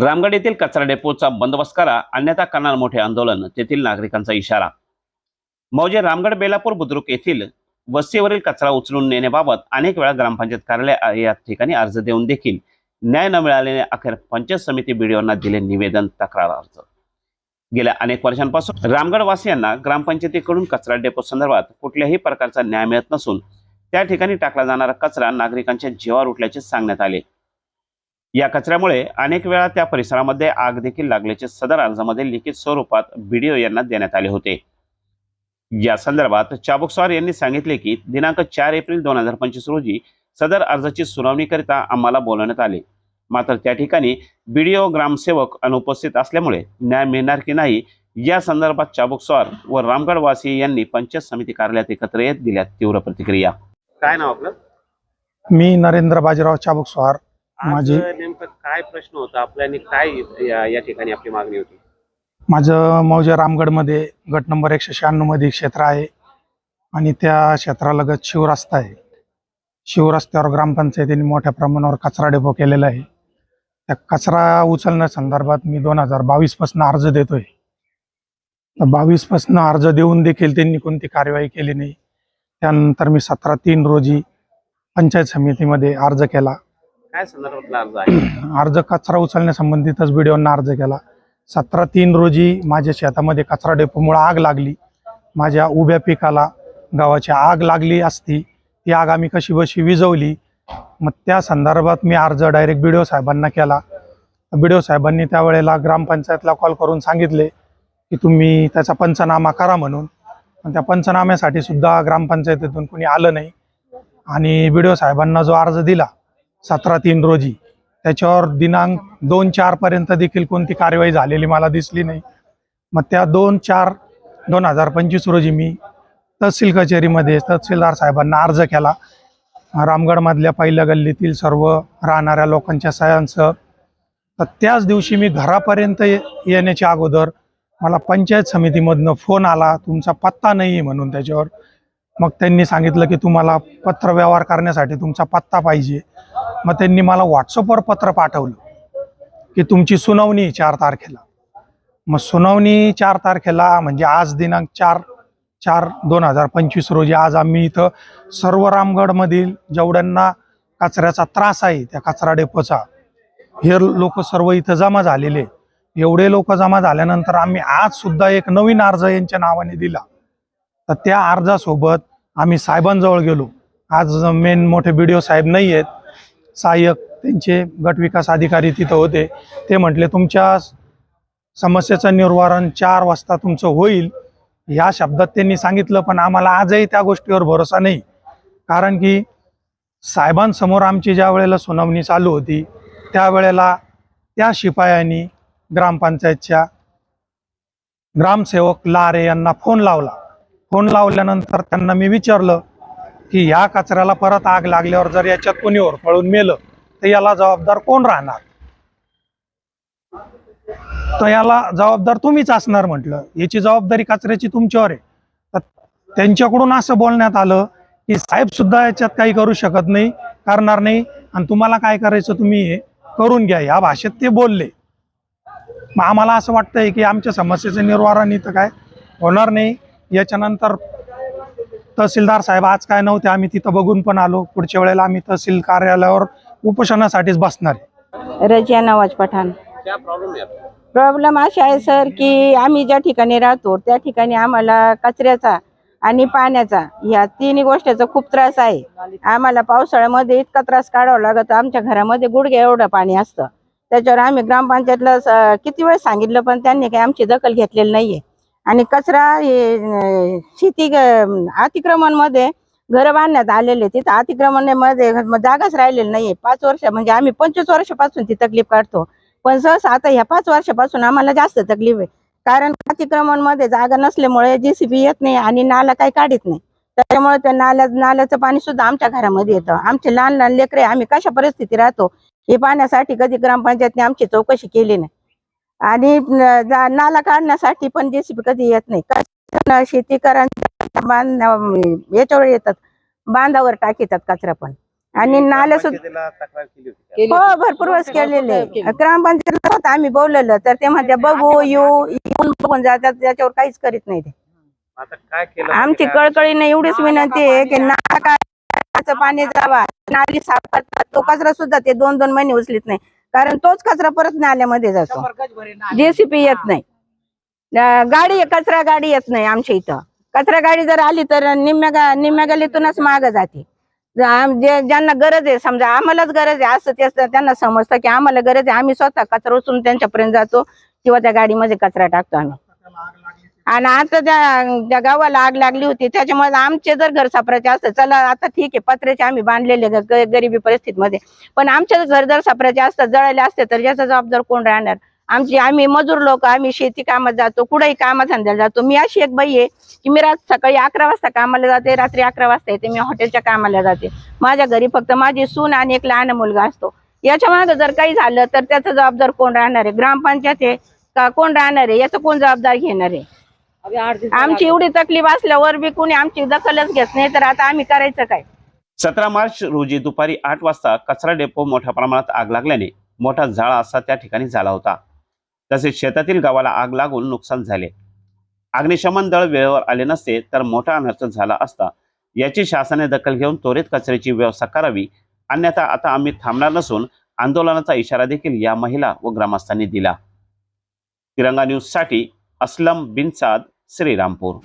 रामगड येथील कचरा डेपोचा बंदोबस्त करा अन्यथा करणार मोठे आंदोलन तेथील नागरिकांचा इशारा. मौजे रामगड बेलापूर बुद्रुक येथील वस्तीवरील कचरा उचलून नेण्याबाबत अनेक वेळा ग्रामपंचायत कार्यालय या ठिकाणी अर्ज देऊन देखील न्याय न मिळाल्याने अखेर पंचायत समिती बीडीओंना दिले निवेदन तक्रार अर्ज. गेल्या अनेक वर्षांपासून रामगडवासियांना ग्रामपंचायतीकडून कचरा डेपो संदर्भात कुठल्याही प्रकारचा न्याय मिळत नसून त्या ठिकाणी टाकला जाणारा कचरा नागरिकांच्या जीवावर उठल्याचे सांगण्यात आले. या कचऱ्यामुळे अनेक वेळा त्या परिसरामध्ये आग देखील लागल्याचे सदर अर्जामध्ये लिखित स्वरूपात बीडीओ यांना देण्यात आले होते. या संदर्भात चाबुकस्वार यांनी सांगितले की दिनांक चार एप्रिल दोन हजार पंचवीस रोजी सदर अर्जाची सुनावणीकरिता आम्हाला बोलवण्यात आले. मात्र त्या ठिकाणी बीडीओ ग्रामसेवक अनुपस्थित असल्यामुळे न्याय मिळणार की नाही या संदर्भात चाबुकस्वार व रामगडवासी यांनी पंचायत समिती कार्यालयात एकत्र येत दिल्या तीव्र प्रतिक्रिया. काय नाव आपलं? मी नरेंद्र बाजीराव चाबुकस्वार माझी- काय प्रश्न होता? आपल्या आणि काय या या ठिकाणी आपली मागणी होती? माझं मौजा रामगडमध्ये गट नंबर एकशे शहाण्णवमध्ये क्षेत्र आहे आणि त्या क्षेत्रालगत शिवरस्ता आहे. शिवरस्त्यावर ग्रामपंचायतीने मोठ्या प्रमाणावर कचरा डेपो केलेला आहे. त्या कचरा उचलण्यासंदर्भात मी दोन हजार बावीसपासून अर्ज देतोय. तर बावीसपासून अर्ज देऊन देखील त्यांनी कोणती कार्यवाही केली नाही. त्यानंतर मी सतरा तीन रोजी पंचायत समितीमध्ये अर्ज केला. काय संदर्भातला अर्ज आहे? अर्ज कचरा उचलण्यासंबंधितच व्हिडिओना अर्ज केला. सतरा तीन रोजी माझ्या शेतामध्ये कचरा डेपोमुळे आग लागली. माझ्या उभ्या पिकाला गावाची आग लागली असती. ती आग आम्ही कशी बशी विजवली मग त्या संदर्भात मी अर्ज डायरेक्ट बी साहेबांना केला. बी साहेबांनी त्यावेळेला ग्रामपंचायतला कॉल करून सांगितले की तुम्ही त्याचा पंचनामा करा म्हणून. पण त्या पंचनाम्यासाठी सुद्धा ग्रामपंचायतीतून कुणी आलं नाही. आणि बी साहेबांना जो अर्ज दिला सतरा तीन रोजी. त्याच्यावर दिनांक दोन चारपर्यंत देखील कोणती कारवाई झालेली मला दिसली नाही. मग त्या दोन चार दोन हजार पंचवीस रोजी मी तहसील कचेरीमध्ये तहसीलदार साहेबांना अर्ज केला. रामगडमधल्या पहिल्या गल्लीतील सर्व राहणाऱ्या लोकांच्या सह्यांसह. तर त्याच दिवशी मी घरापर्यंत ये- येण्याच्या अगोदर मला पंचायत समितीमधनं फोन आला तुमचा पत्ता नाही आहे म्हणून त्याच्यावर मग त्यांनी सांगितलं की तुम्हाला पत्रव्यवहार करण्यासाठी तुमचा पत्ता पाहिजे. मग त्यांनी मला व्हॉट्सअपवर पत्र पाठवलं की तुमची सुनावणी चार तारखेला. मग सुनावणी चार तारखेला म्हणजे आज दिनांक चार चार दोन हजार पंचवीस रोजी आज आम्ही इथं सर्व रामगडमधील जेवढ्यांना कचऱ्याचा त्रास आहे त्या कचरा डेपोचा हे लोक सर्व इथं जमा झालेले. एवढे लोक जमा झाल्यानंतर आम्ही आज सुद्धा एक नवीन अर्ज यांच्या नावाने दिला. तर त्या अर्जासोबत आम्ही साहेबांजवळ गेलो. आज मेन मोठे बी साहेब नाही आहेत. सहाय्यक त्यांचे गट विकास अधिकारी तिथं होते. ते म्हटले तुमच्या समस्येचं निर्वारण चार वाजता तुमचं होईल. या शब्दात त्यांनी सांगितलं पण आम्हाला आजही त्या गोष्टीवर भरोसा नाही. कारण की साहेबांसमोर आमची ज्या वेळेला सुनावणी चालू होती त्यावेळेला त्या शिपायांनी ग्रामपंचायतच्या ग्रामसेवक लारे यांना फोन लावला. फोन लावल्यानंतर त्यांना मी विचारलं की ह्या कचऱ्याला परत आग लागल्यावर जर याच्यात कोणी ओरफळून मेलं तर याला जबाबदार कोण राहणार? तर याला जबाबदार तुम्हीच असणार म्हटलं. याची जबाबदारी कचऱ्याची तुमच्यावर आहे. तर त्यांच्याकडून असं बोलण्यात आलं की साहेब सुद्धा याच्यात काही करू शकत नाही करणार नाही. आणि तुम्हाला काय करायचं तुम्ही हे करून घ्या. या भाषेत ते बोलले. मग आम्हाला असं वाटतंय की आमच्या समस्येचं निर्वारण इथं काय होणार नाही. याच्यानंतर तहसीलदार साहेब आज काय नव्हते आम्ही तिथं बघून पण आलो. पुढच्या वेळेला आम्ही तहसील कार्यालयावर उपोषणासाठीच बसणार आहे. रजिया नवाज पठाण. क्या प्रॉब्लेम आहे? प्रॉब्लेम अशी आहे सर की आम्ही ज्या ठिकाणी राहतो त्या ठिकाणी आम्हाला कचऱ्याचा आणि पाण्याचा या तिन्ही गोष्टीचा खूप त्रास आहे. आम्हाला पावसाळ्यामध्ये इतका त्रास काढावा लागतो. आमच्या घरामध्ये गुडघ्या एवढं पाणी असतं. त्याच्यावर आम्ही ग्रामपंचायतला किती वेळ सांगितलं पण त्यांनी काही आमची दखल घेतलेली नाहीये. आणि कचरा हे शेती अतिक्रमणमध्ये घर बांधण्यात आलेले. तिथं अतिक्रमणामध्ये जागाच राहिलेली नाहीये. पाच वर्ष म्हणजे आम्ही पंचवीस वर्षापासून ती तकलीफ काढतो. पण सहसा आता ह्या पाच वर्षापासून आम्हाला जास्त तकलीफ आहे. कारण अतिक्रमणमध्ये जागा नसल्यामुळे जेसीबी येत नाही आणि नाला काही काढत नाही. त्याच्यामुळे त्या नाल्या नाल्याचं पाणी सुद्धा आमच्या घरामध्ये येतं. आमचे लहान लहान लेकरे आम्ही कशा परिस्थिती राहतो हे पाण्यासाठी कधी ग्रामपंचायतने आमची चौकशी केली नाही. आणि नाला काढण्यासाठी पण जेसीबी कधी येत नाही. कचरा शेती करायला बांध याच्यावर येतात. बांधावर टाकीतात कचरा पण. आणि नाल्या सुद्धा पंचायतीला तक्रार केली होती हो भरपूर वेळेस केलेले. ग्रामपंचायतला स्वतः आम्ही बोललेलं तर ते म्हणते बघू येऊ येऊन बघून जातात त्याच्यावर काहीच करीत नाही ते. आता काय केलं आमची कळकळीने एवढीच विनंती आहे की नाकाचं पाणी जावा. नाली साफ करतात. तो कचरा सुद्धा ते दोन दोन महिने उचलीत नाही. कारण तोच कचरा परत नाल्यामध्ये जातो. जेसीपी येत नाही. गाडी कचरा गाडी येत नाही आमच्या इथं. कचरा गाडी जर आली तर निम्म्या गा निम्म्या गलीतूनच माग जाते. ज- ज्यांना गरज आहे समजा आम्हालाच गरज आहे असं ते असतं, त्यांना समजतं की आम्हाला गरज आहे. आम्ही स्वतः कचरा उचलून त्यांच्यापर्यंत जातो किंवा त्या गाडीमध्ये कचरा टाकतो आम्ही. आणि आता ज्या ज्या गावाला आग लागली होती त्याच्यामुळे आमचे जर घर सापरायचे असतं चला आता ठीक आहे पत्र्याचे आम्ही बांधलेले ग- ग- गरिबी परिस्थितीमध्ये. पण आमचे घर जर सापरायचे असतं जळाले असते तर याचा जबाबदार कोण राहणार? आमची आम्ही मजूर लोक आम्ही शेती कामात जातो कुठेही कामात धंद्याला जातो. मी अशी एक बाई आहे की मी रात सकाळी अकरा वाजता कामाला जाते रात्री अकरा वाजता येते मी हॉटेलच्या कामाला जाते. माझ्या घरी फक्त माझी सून आणि एक लहान मुलगा असतो. याच्या मागे जर काही झालं तर त्याचा जबाबदार कोण राहणार आहे? ग्रामपंचायत आहे का? कोण राहणार आहे? याचं कोण जबाबदार घेणार आहे? आमची एवढी तकलीफ असल्यावर बी कोणी आमची दखलच घेत नाही तर आता आम्ही करायचं काय? सतरा मार्च रोजी दुपारी आठ वाजता कचरा डेपो मोठ्या प्रमाणात आग लागल्याने मोठा जाळा असा त्या ठिकाणी झाला होता. तसेच शेतातील गावाला आग लागून नुकसान झाले. अग्निशमन दळ वेळेवर आले नसते तर मोठा अनर्थ झाला असता याची शासनाने दखल घेऊन त्वरित कचऱ्याची व्यवस्था करावी. अन्यथा आता आम्ही थांबणार नसून आंदोलनाचा इशारा देखील या महिला व ग्रामस्थांनी दिला. तिरंगा न्यूजसाठी असलम बिन Sri Rampur.